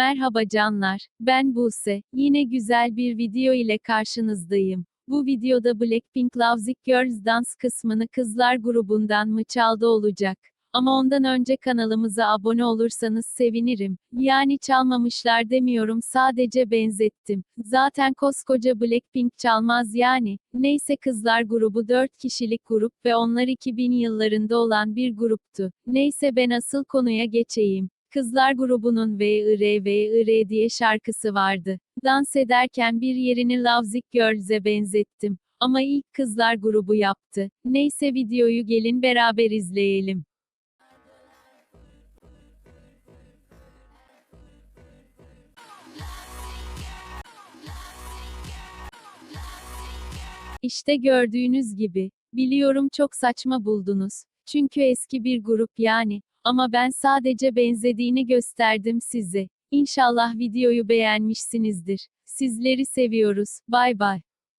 Merhaba canlar, ben Buse. Yine güzel bir video ile karşınızdayım. Bu videoda Blackpink Loves It Girls dans kısmını kızlar grubundan mı çaldı olacak. Ama ondan önce kanalımıza abone olursanız sevinirim. Yani çalmamışlar demiyorum sadece benzettim. Zaten koskoca Blackpink çalmaz yani. Neyse kızlar grubu 4 kişilik grup ve onlar 2000 yıllarında olan bir gruptu. Neyse ben asıl konuya geçeyim. Kızlar grubunun VIR VIR diye şarkısı vardı. Dans ederken bir yerini Lovezik Girls'e benzettim. Ama ilk kızlar grubu yaptı. Neyse videoyu gelin beraber izleyelim. İşte gördüğünüz gibi. Biliyorum çok saçma buldunuz. Çünkü eski bir grup yani. Ama ben sadece benzediğini gösterdim size. İnşallah videoyu beğenmişsinizdir. Sizleri seviyoruz. Bay bay.